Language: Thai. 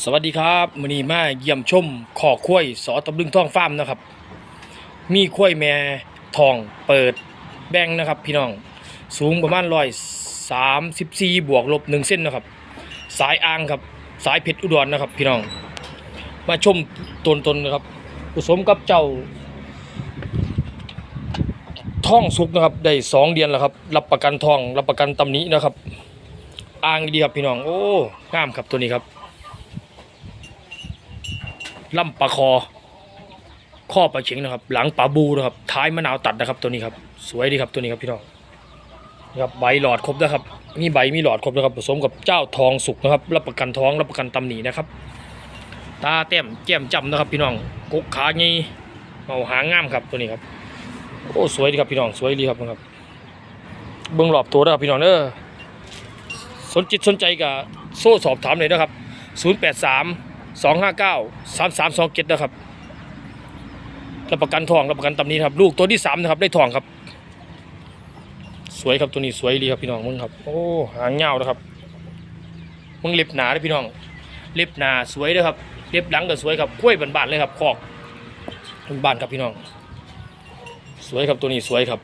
สวัสดีครับมือนี้มาเยี่ยมชมขอกข้ยสอตำลึงทองฟาร์มนะครับ มีข้ยแม่ทองเปิดแบงนะครับ พี่น้องสูงประมาณร้อยสามสิบสี่บวกลบหนึ่งเส้นนะครับ สายอ่างครับสายเพชรอุดรนะครับ พี่น้อง มาชมตนตนนะครับผสมกับเจ้าท่องสุกนะครับได้สองเดือนแล้วครับ รับประกันทองรับประกันตำหนี้นะครับ อ่างดีครับพี่น้องโอ้งามครับตัวนี้ครับ ลำปลาคอ ข้อปลาเข็งนะครับ หลังปลาบูนะครับ ท้ายมะนาวตัดนะครับ ตัวนี้ครับ สวยดีครับตัวนี้ครับพี่น้องนะครับใบหลอดครบนะครับ มีใบมีหลอดครบนะครับผสมกับเจ้าทองสุกนะครับ รับประกันท้องรับประกันตำหนีนะครับ ตาเต้มแก้มจำนะครับ พี่น้องกกขางี้เอาหางงามครับตัวนี้ครับ โอ้สวยดีครับพี่น้องสวยดีครับนะครับ เบื้องรอบตัวนะครับพี่น้องเด้อสนจิตสนใจกับโซ่สอบถามเลยนะครับ 083 สองห้าเก้าสามสามสองเจ็ดนะครับรับประกันทองรับประกันตำนี้นะครับ ลูกตัวที่สามนะครับ ได้ทองครับ สวยครับตัวนี้สวยดีครับพี่น้องมึงครับ โอ้หางเงานะครับมึงเล็บหนาเลยพี่น้อง เล็บหนาสวยเลยครับ เล็บหลังก็สวยครับกล้วยบานๆเลยครับคอกบานๆครับพี่น้อง สวยครับตัวนี้สวยครับ